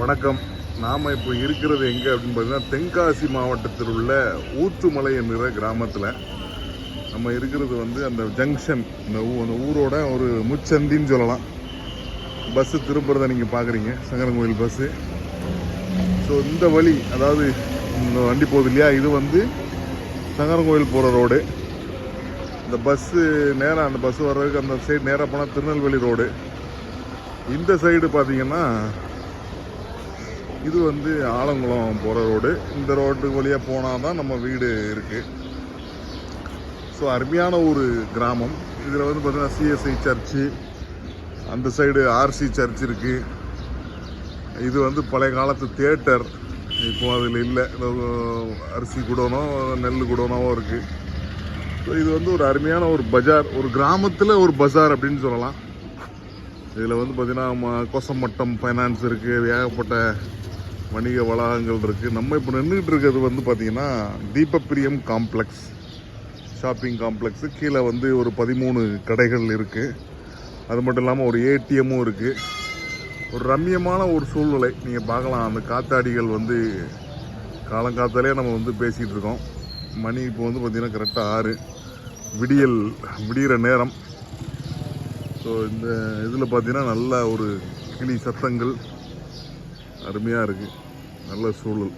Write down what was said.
வணக்கம். நாம் இப்போ இருக்கிறது எங்கே அப்படின்னு பார்த்தீங்கன்னா தென்காசி மாவட்டத்தில் உள்ள ஊத்துமலை என்கிற கிராமத்தில். நம்ம இருக்கிறது வந்து அந்த ஜங்ஷன் இந்த ஊ அந்த ஊரோட ஒரு முச்சந்தின்னு சொல்லலாம். பஸ்ஸு திரும்புறதை நீங்கள் பார்க்குறீங்க சங்கரங்கோயில் பஸ்ஸு ஸோ இந்த வழி அதாவது இந்த வண்டி போகுது இல்லையா? இது வந்து சங்கரங்கோயில் போகிற ரோடு இந்த பஸ்ஸு நேராக அந்த பஸ் வர்றதுக்கு அந்த சைடு நேராக போனால் திருநெல்வேலி ரோடு இந்த சைடு பார்த்தீங்கன்னா இது வந்து ஆலங்குளம் போகிற ரோடு. இந்த ரோடு வழியாக போனால் தான் நம்ம வீடு இருக்குது ஸோ அருமையான ஒரு கிராமம். இதில் வந்து பார்த்திங்கன்னா சிஎஸ்ஐ சர்ச்சு அந்த சைடு ஆர்சி சர்ச் இருக்குது இது வந்து பழைய காலத்து தேட்டர் இப்போ அதில் இல்லை. அரிசி குடோனோ நெல் குடோனோவோ இருக்குது ஸோ இது வந்து ஒரு அருமையான ஒரு பஜார். ஒரு கிராமத்தில் ஒரு பஜார் அப்படின்னு சொல்லலாம். இதில் வந்து பார்த்திங்கன்னா ம- கொசமட்டம் ஃபைனான்ஸ் இருக்குது ஏகப்பட்ட வணிக வளாகங்கள் இருக்குது நம்ம இப்போ நின்றுட்டு இருக்கிறது வந்து பார்த்திங்கன்னா தீபப்பிரியம் காம்ப்ளெக்ஸ். Shopping complex. கீழே வந்து ஒரு பதிமூணு கடைகள் இருக்குது அது மட்டும் இல்லாமல் ஒரு ஏடிஎம்மும் இருக்குது ஒரு ரம்மியமான ஒரு சூழ்நிலை. நீங்கள் பார்க்கலாம் அந்த காத்தாடிகள் வந்து காலங்காத்தாலே நம்ம வந்து பேசிகிட்டு இருக்கோம். மணி இப்போ வந்து பார்த்திங்கன்னா கரெக்டாக ஆறு. விடியல் விடிகிற நேரம். ஸோ இந்த இதில் பார்த்தீங்கன்னா நல்ல ஒரு கிளி சத்தங்கள். அருமையாக இருக்குது நல்ல சூழல்.